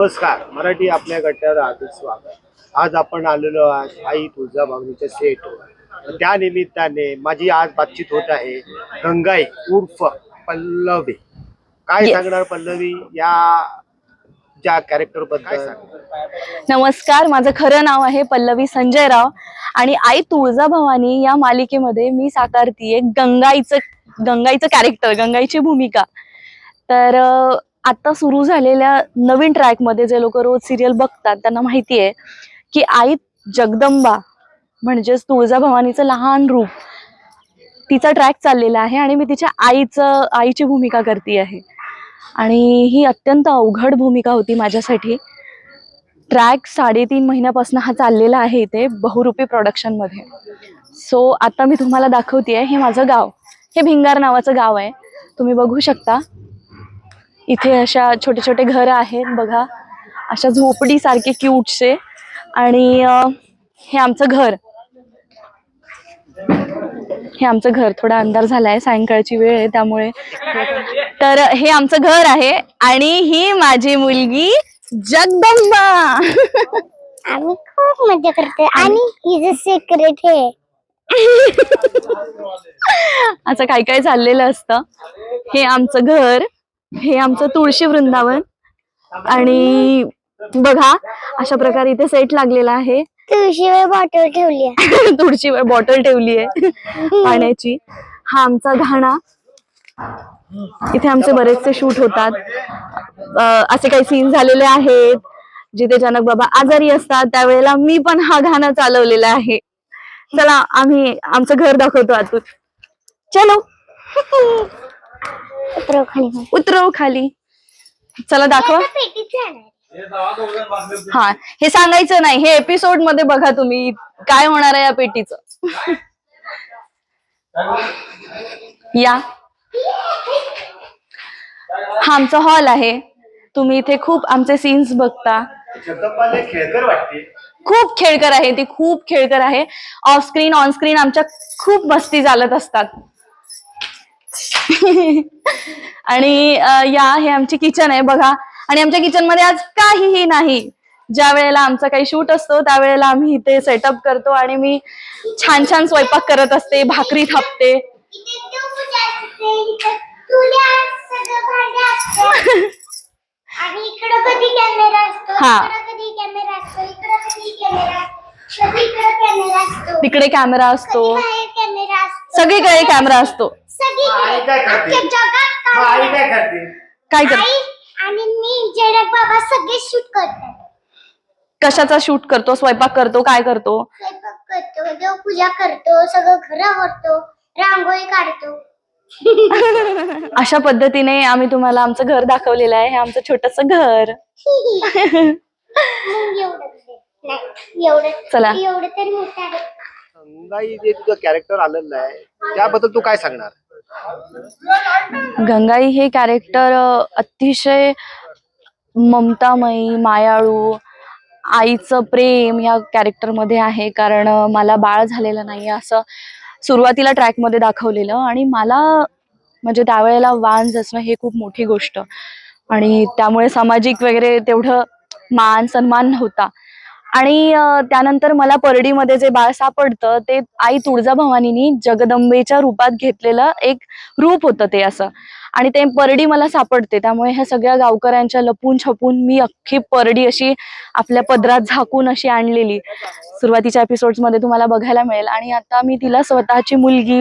नमस्कार मराठी आपल्या गट्ट्यावर हार्दिक स्वागत. आज आपण आलेलो आहे आई तुळजाभवानीच्या सेट त्या निमित्ताने माझी आज बातचीत होत आहे गंगाई उर्फ पल्लवी. काय Yes. सांगणार पल्लवी? या ज्या कॅरेक्टरबद्दल? नमस्कार माझं खरं नाव आहे पल्लवी संजय राव आणि आई तुळजाभवानी या मालिकेमध्ये मी साकारतीये गंगाईचं गंगाईचं कॅरेक्टर गंगाईची भूमिका. तर अं, आता सुरू झालेल्या नवीन ट्रॅकमध्ये जे लोक रोज सिरियल बघतात त्यांना माहिती आहे की आई जगदंबा म्हणजेच तुळजाभवानीचं लहान रूप तिचा ट्रॅक चाललेला आहे आणि मी तिच्या आईचं आईची भूमिका करते आहे. आणि ही अत्यंत अवघड भूमिका होती माझ्यासाठी. ट्रॅक साडेतीन महिन्यापासून हा चाललेला आहे इथे बहुरूपी प्रोडक्शनमध्ये सो आता मी तुम्हाला दाखवते हे माझं गाव. हे भिंगार नावाचं गाव आहे. तुम्ही बघू शकता. इथे अशा छोटे छोटे घरं आहेत बघा. अशा झोपडी सारखे क्यूटचे आणि हे आमचं घर. हे आमचं घर. थोडा अंधार झालाय सायंकाळची वेळ आहे त्यामुळे. तर हे आमचं घर आहे आणि ही माझी मुलगी जगदंबा. आम्ही खूप मजा करतो आणि हिज सिक्रेट हे. असं काय काय चाललेलं असतं. हे आमचं घर. हे आमचं तुळशी वृंदावन. आणि बघा अशा प्रकारे इथे सेट लागलेला आहे. तुळशीवर बॉटल ठेवली आहे. तुळशी बॉटल ठेवली आहे. पाण्याची. हा आमचा घाणा. इथे आमचे बरेचसे शूट होतात. असे काही सीन झालेले आहेत जिथे जनक बाबा आजारी असतात त्यावेळेला मी पण हा घाणा चालवलेला आहे. चला आम्ही आमचं घर दाखवतो आतून. चलो. उतरव खाली. उतरव खाली. चला दाखवा. हा हे सांगायचं नाही. हे एपिसोडमध्ये बघा तुम्ही. काय होणार आहे या पेटीचं? या. हा आमचा हॉल आहे. तुम्ही इथे खूप आमचे सीन्स बघता. खूप खेळकर आहे. ती खूप खेळकर आहे. ऑफ स्क्रीन ऑन स्क्रीन आमच्या खूप मस्ती चालत असतात. आणि या हे आमची किचन आहे बघा. आणि आमच्या किचनमध्ये आज काहीही नाही. ज्या वेळेला आमचा काही शूट असतो त्यावेळेला आम्ही इथे सेटअप करतो आणि मी छान छान स्वयंपाक करत असते भाकरी थापते. हा. तिकडे कॅमेरा असतो. सगळीकडे कॅमेरा असतो. आई काय करते? अख्ख्या जगात मग आई camera. काय करते? काय कर आई आणि मी जनक बाबा सगळे शूट करतात. कशाचा शूट करतो? स्वयंपाक करतो? काय करतो? स्वयंपाक करतो देवपूजा करतो सगळं घर आवडतो रांगोळी काढतो. अशा पद्धतीने आम्ही तुम्हाला आमचं घर दाखवलेलं आहे. हे आमचं छोटस घर. मग. नाही एवढं चला. एवढं तरी मोठं आहे. गंगाई जे तुझं कॅरेक्टर आलेलं आहे त्याबद्दल तू काय सांगणार? गंगाई हे कॅरेक्टर अतिशय ममतामयी मायाळू आईचं प्रेम या कॅरेक्टरमध्ये आहे. कारण मला बाळ झालेलं नाही असं सुरुवातीला ट्रॅकमध्ये दाखवलेलं. आणि मला म्हणजे त्यावेळेला वांज असणं हे खूप मोठी गोष्ट. आणि त्यामुळे सामाजिक वगैरे तेवढं मान सन्मान नव्हता. आणि त्यानंतर मला परडीमध्ये जे बाळ सापडतं ते आई तुळजाभवानीनी जगदंबेच्या रूपात घेतलेलं एक रूप होतं ते असं. आणि ते परडी मला सापडते त्यामुळे ह्या सगळ्या गावकऱ्यांच्या लपून छपून मी अख्खी परडी अशी आपल्या पदरात झाकून अशी आणलेली. सुरुवातीच्या एपिसोड्समध्ये तुम्हाला बघायला मिळेल. आणि आता मी तिला स्वतःची मुलगी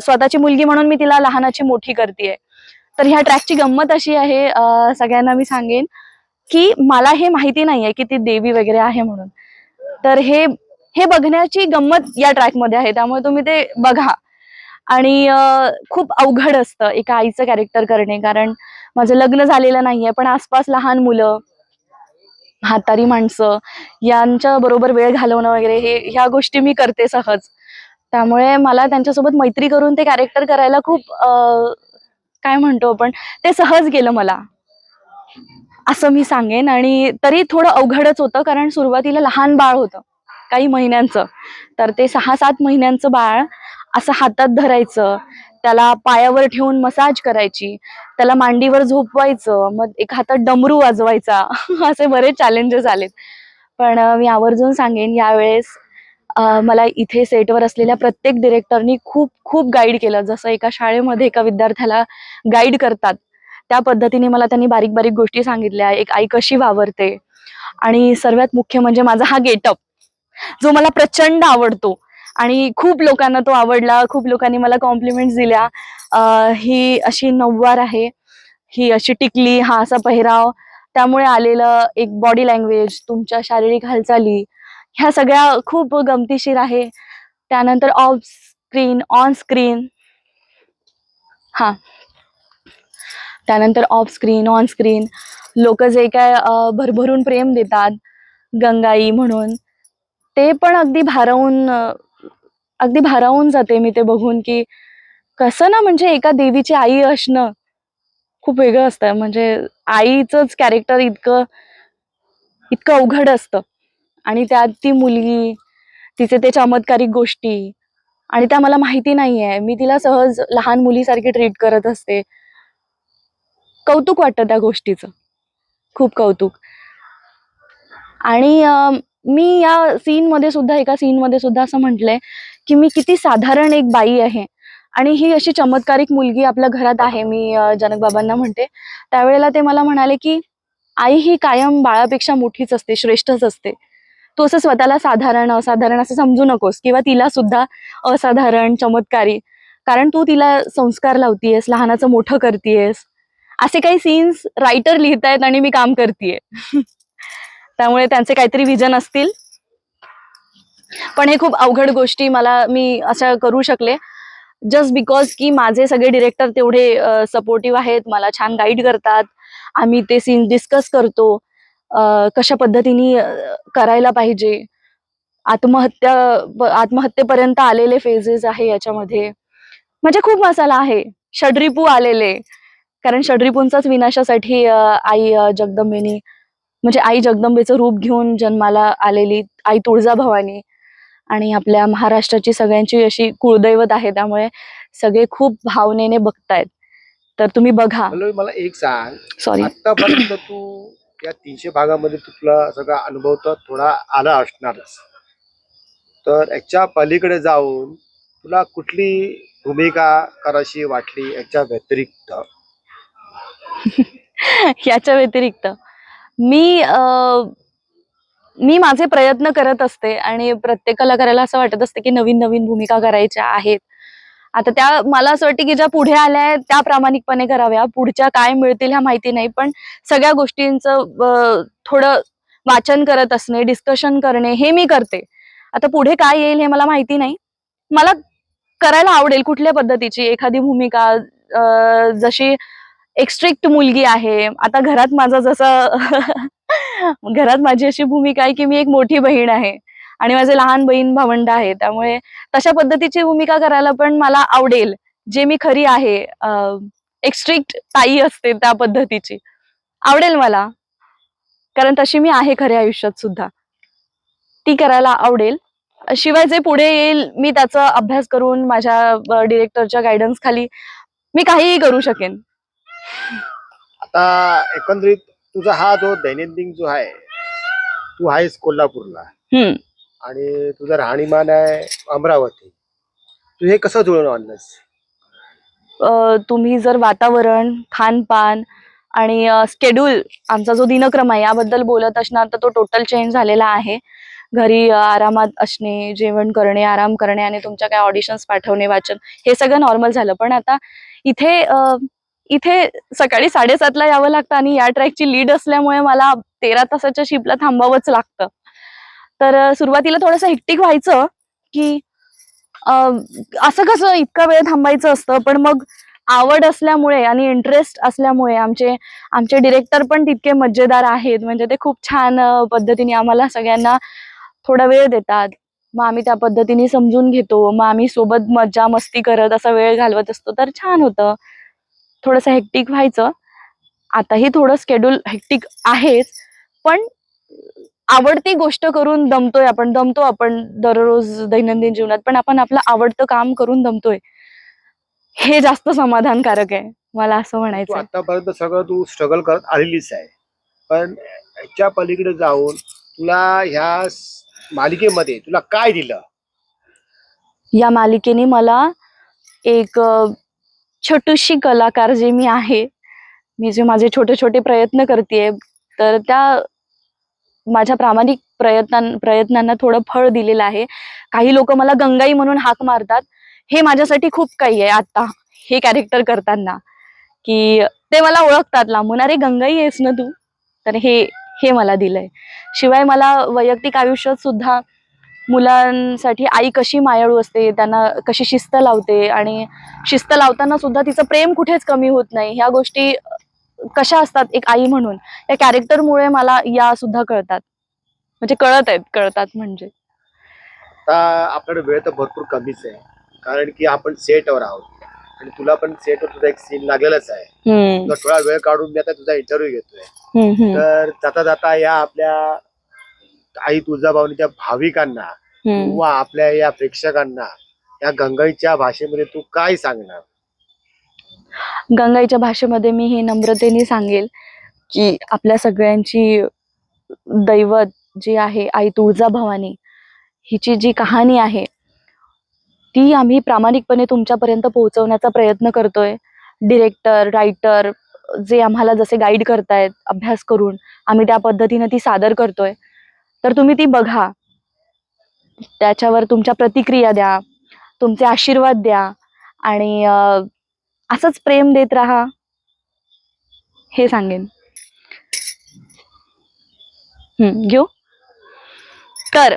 स्वतःची मुलगी म्हणून मी तिला लहानाची मोठी करते तर ह्या ट्रॅकची गंमत अशी आहे सगळ्यांना मी सांगेन. की मला हे माहिती नाहीये की ती देवी वगैरे आहे म्हणून. तर हे हे बघण्याची गंमत या ट्रॅकमध्ये आहे त्यामुळे तुम्ही ते बघा. आणि खूप अवघड असतं एका आईचं कॅरेक्टर करणे कारण माझं लग्न झालेलं नाहीये पण आसपास लहान मुलं म्हातारी माणसं यांच्या बरोबर वेळ घालवणं वगैरे हे ह्या गोष्टी मी करते सहज. त्यामुळे मला त्यांच्यासोबत मैत्री करून ते कॅरेक्टर करायला खूप काय म्हणतो आपण ते सहज गेलं मला. असं मी सांगेन. आणि तरी थोडं अवघडच होतं कारण सुरुवातीला लहान बाळ होतं काही महिन्यांचं. तर ते सहा सात महिन्यांचं बाळ असं हातात धरायचं त्याला पायावर ठेवून मसाज करायची त्याला मांडीवर झोपवायचं मग एक हातात डमरू वाजवायचा असे बरेच चॅलेंजेस आलेत. पण मी आवर्जून सांगेन यावेळेस मला इथे सेटवर असलेल्या प्रत्येक डिरेक्टरनी खूप खूप गाईड केलं. जसं एका शाळेमध्ये एका विद्यार्थ्याला गाईड करतात त्या पद्धतीने मला त्यांनी बारीक बारीक गोष्टी सांगितल्या. एक आई कशी वावरते? आणि सर्वात मुख्य म्हणजे माझा हा गेटअप जो मला प्रचंड आवडतो. आणि खूप लोकांना तो आवडला. खूप लोकांनी मला कॉम्प्लिमेंट्स दिल्या. ही अशी नऊवार आहे. ही अशी टिकली. हा असा पहिराव. त्यामुळे आलेलं एक बॉडी लँग्वेज तुमच्या शारीरिक हालचाली ह्या सगळ्या खूप गमतीशीर आहे. त्यानंतर ऑफ स्क्रीन ऑन स्क्रीन हा. त्यानंतर ऑफ स्क्रीन ऑन स्क्रीन लोक जे काय भरभरून प्रेम देतात गंगाई म्हणून ते पण अगदी भारावून अगदी भारावून जाते मी ते बघून की कसं ना म्हणजे एका देवीची आई असणं खूप वेगळं असतं. म्हणजे आईचंच कॅरेक्टर इतकं इतकं अवघड असतं. आणि त्यात ती मुलगी तिचे ते चमत्कारिक गोष्टी आणि त्या मला माहिती नाहीये. मी तिला सहज लहान मुलीसारखी ट्रीट करत असते. कौतुक वाटतं त्या गोष्टीचं. खूप कौतुक. आणि मी या सीन मध्ये सुद्धा एका सीन मध्ये सुद्धा असं म्हटलंय की मी किती साधारण एक बाई आहे आणि ही अशी चमत्कारिक मुलगी आपल्या घरात आहे मी जनक बाबांना म्हणते. त्यावेळेला ते मला म्हणाले की आई ही कायम बाळापेक्षा मोठीच असते श्रेष्ठच असते. तू असं स्वतःला साधारण असाधारण असं समजू नकोस किंवा तिला सुद्धा असाधारण चमत्कारी. कारण तू तिला संस्कार लावतीयस लहानाचं मोठं करतीयस. असे काही सीन्स रायटर लिहितायत आणि मी काम करतीये. त्यामुळे त्यांचे काहीतरी विजन असतील. पण हे खूप अवघड गोष्टी मला मी अशा करू शकले. जस्ट बिकॉज की माझे सगळे डिरेक्टर तेवढे सपोर्टिव्ह आहेत मला छान गाईड करतात. आम्ही ते सीन डिस्कस करतो. कशा पद्धतीने करायला पाहिजे. आत्महत्या आत्महत्येपर्यंत आलेले फेजेस आहे याच्यामध्ये. म्हणजे खूप मसाला आहे. षड्रिपू आलेले. कारण षड्रिपूंचाच विनाशासाठी आई जगदंबेनी म्हणजे आई जगदंबेचं रूप घेऊन जन्माला आलेली आई तुळजाभवानी आणि आपल्या महाराष्ट्राची सगळ्यांची अशी कुळदैवत आहे त्यामुळे सगळे खूप भावनेने बघतायत. तर तुम्ही बघा. मला एक सांग. सॉरी आतापर्यंत तू या तीनशे भागामध्ये तुला सगळा अनुभव तर थोडा आला असणारच. तर याच्या पलीकडे जाऊन तुला कुठली भूमिका कराशी वाटली याच्या व्यतिरिक्त? याच्या व्यतिरिक्त. मी मी माझे प्रयत्न करत असते आणि प्रत्येक कलाकाराला असं वाटत असते की नवीन नवीन भूमिका करायच्या आहेत. आता त्या मला असं वाटतं की ज्या पुढे आल्या आहेत त्या प्रामाणिकपणे कराव्या. पुढच्या काय मिळतील ह्या माहिती नाही पण सगळ्या गोष्टींचं थोडं वाचन करत असणे डिस्कशन करणे हे मी करते. आता पुढे काय येईल हे मला माहिती नाही. मला करायला आवडेल कुठल्या पद्धतीची एखादी भूमिका जशी एक स्ट्रिक्ट मुलगी आहे. आता घरात माझं जसं घरात माझी अशी भूमिका आहे की मी एक मोठी बहीण आहे. आणि माझे लहान बहीण भावंड आहे. त्यामुळे तशा पद्धतीची भूमिका करायला पण मला आवडेल. जे मी खरी आहे एक स्ट्रिक्ट ताई असते त्या पद्धतीची. आवडेल मला. कारण तशी मी आहे खऱ्या आयुष्यात सुद्धा. ती करायला आवडेल. शिवाय जे पुढे येईल मी त्याचा अभ्यास करून माझ्या डिरेक्टरच्या गायडन्स खाली मी काहीही करू शकेन. आता एकंदरीत तुझा हा जो दैनंदिन जो आहे तू आहेस कोल्हापूरला. हम्म. आणि तुझं राहणीमान आहे अमरावती. तू हे कसं जुळून आणलंस? अ, तुम्ही जर वातावरण खानपान आणि स्केड्यूल आमचा जो दिनक्रम आहे याबद्दल बोलत असणार तर तो टोटल चेंज झालेला आहे. घरी अ, आरामात असणे जेवण करणे आराम करणे आणि तुमच्या काय ऑडिशन्स पाठवणे वाचन हे सगळं नॉर्मल झालं. पण आता इथे अ, इथे सकाळी साडेसातला यावं लागतं आणि या ट्रॅकची लीड असल्यामुळे मला तेरा तासाच्या शिपला थांबावंच लागतं. तर सुरुवातीला थोडंसं हेक्टिक व्हायचं की असं कसं इतका वेळ थांबायचं असतं? पण मग आवड असल्यामुळे आणि इंटरेस्ट असल्यामुळे आमचे आमचे डिरेक्टर पण तितके मजेदार आहेत. म्हणजे ते खूप छान पद्धतीने आम्हाला सगळ्यांना थोडा वेळ देतात. मग आम्ही त्या पद्धतीने समजून घेतो. मग आम्ही सोबत मज्जा मस्ती करत असा वेळ घालवत असतो. तर छान होतं. थोडंसं हेक्टिक व्हायचं. आताही थोडं स्केड्यूल हेक्टिक आहेच पण आवडती गोष्ट करून दमतोय आपण. दमतो आपण दररोज दैनंदिन जीवनात पण आपण आपलं आवडतं काम करून दमतोय. हे जास्त समाधानकारक आहे मला असं म्हणायचं आतापर्यंत सगळं तू स्ट्रगल करत आलेलीच आहे. पण ह्याच्या पलीकडे जाऊन तुला ह्या मालिकेमध्ये तुला काय दिलं? या मालिकेने मला एक अ, छोटीशी कलाकार जे मी आहे मी जे माझे छोटे छोटे प्रयत्न करते तर त्या माझ्या प्रामाणिक प्रयत्नां प्रयत्नांना थोडं फळ दिलेलं आहे. काही लोक मला गंगाई म्हणून हाक मारतात. हे माझ्यासाठी खूप काही आहे आता हे कॅरेक्टर करताना. की ते मला ओळखतात लांबून. अरे गंगाई आहेस ना तू? तर हे हे मला दिलंय. शिवाय मला वैयक्तिक आयुष्यात सुद्धा मुलांसाठी आई कशी मायाळू असते त्यांना कशी शिस्त लावते आणि शिस्त लावताना सुद्धा तिचं प्रेम कुठेच कमी होत नाही. ह्या गोष्टी कशा असतात एक आई म्हणून या कॅरेक्टरमुळे मला या सुद्धा कळतात. म्हणजे कळत आहेत कळतात म्हणजे. आता आपल्याकडे वेळ तर भरपूर कमीच आहे. कारण की आपण सेटवर आहोत. आणि तुला पण सेटवर तुझा एक सीन लागलेलाच आहे. तुला थोडा वेळ काढून मी आता तुझा इंटरव्ह्यू घेतोय. तर जाता जाता या आपल्या आई तुळजाभवानीच्या भाविकांना. किंवा आपल्या या प्रेक्षकांना या गंगाईच्या भाषेमध्ये तू काय सांगणार? गंगाईच्या भाषेमध्ये मी हे नम्रतेने सांगेल की आपल्या सगळ्यांची दैवत जी आहे आई तुळजाभवानी हिची जी कहाणी आहे ती आम्ही प्रामाणिकपणे तुमच्यापर्यंत पोहोचवण्याचा प्रयत्न करतोय. डिरेक्टर रायटर जे आम्हाला जसे गाईड करतायत अभ्यास करून आम्ही त्या पद्धतीने ती सादर करतोय. तर तुम्ही ती बघा. त्याच्यावर तुमच्या प्रतिक्रिया द्या तुमचे आशीर्वाद द्या आणि असंच प्रेम देत राहा. हे सांगेन. हम्म, घेऊ? तर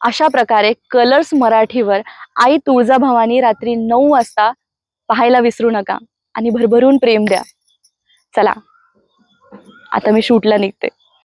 अशा प्रकारे कलर्स मराठीवर आई तुळजाभवानी रात्री नऊ वाजता पाहायला विसरू नका आणि भरभरून प्रेम द्या. चला. आता मी शूटला निघते.